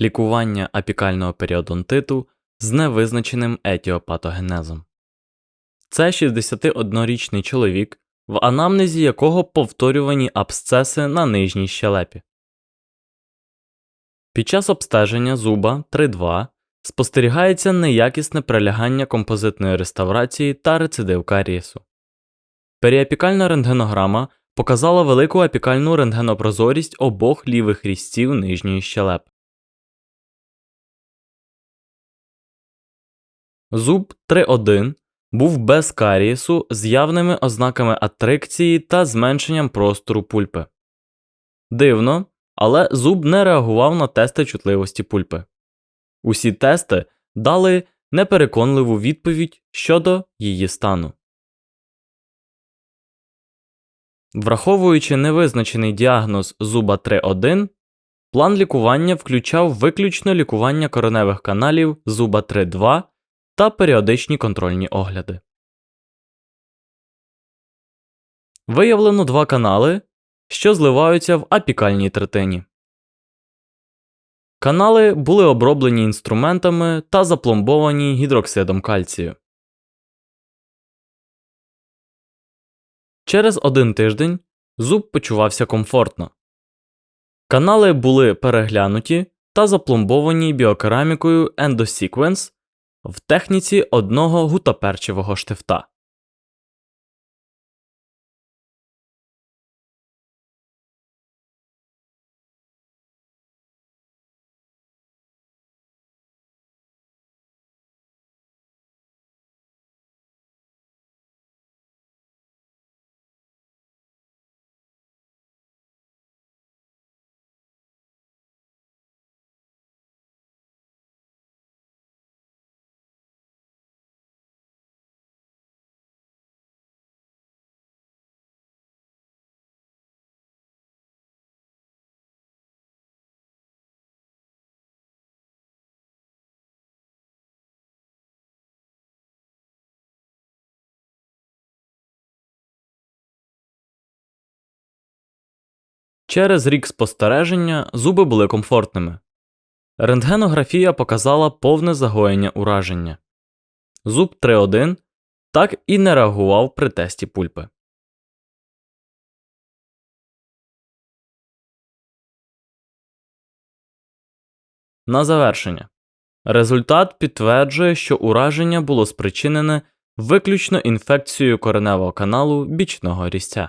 лікування апікального періодонтиту з невизначеним етіопатогенезом. Це 61-річний чоловік, в анамнезі якого повторювані абсцеси на нижній щелепі. Під час обстеження зуба 3.2 спостерігається неякісне прилягання композитної реставрації та рецидив карієсу. Періапікальна рентгенограма показала велику апікальну рентгенопрозорість обох лівих різців нижньої щелепи. Зуб 3.1 був без карієсу з явними ознаками атрикції та зменшенням простору пульпи. Дивно, але зуб не реагував на тести чутливості пульпи. Усі тести дали непереконливу відповідь щодо її стану. Враховуючи невизначений діагноз зуба 3.1, план лікування включав виключно лікування кореневих каналів зуба 3.2 та періодичні контрольні огляди. Виявлено два канали, що зливаються в апікальній третині. Канали були оброблені інструментами та запломбовані гідроксидом кальцію. Через один тиждень зуб почувався комфортно. Канали були переглянуті та запломбовані біокерамікою Endosequence в техніці одного гутоперчевого штифта. Через рік спостереження зуби були комфортними. Рентгенографія показала повне загоєння ураження. Зуб 3.1 так і не реагував при тесті пульпи. На завершення. Результат підтверджує, що ураження було спричинене виключно інфекцією кореневого каналу бічного різця.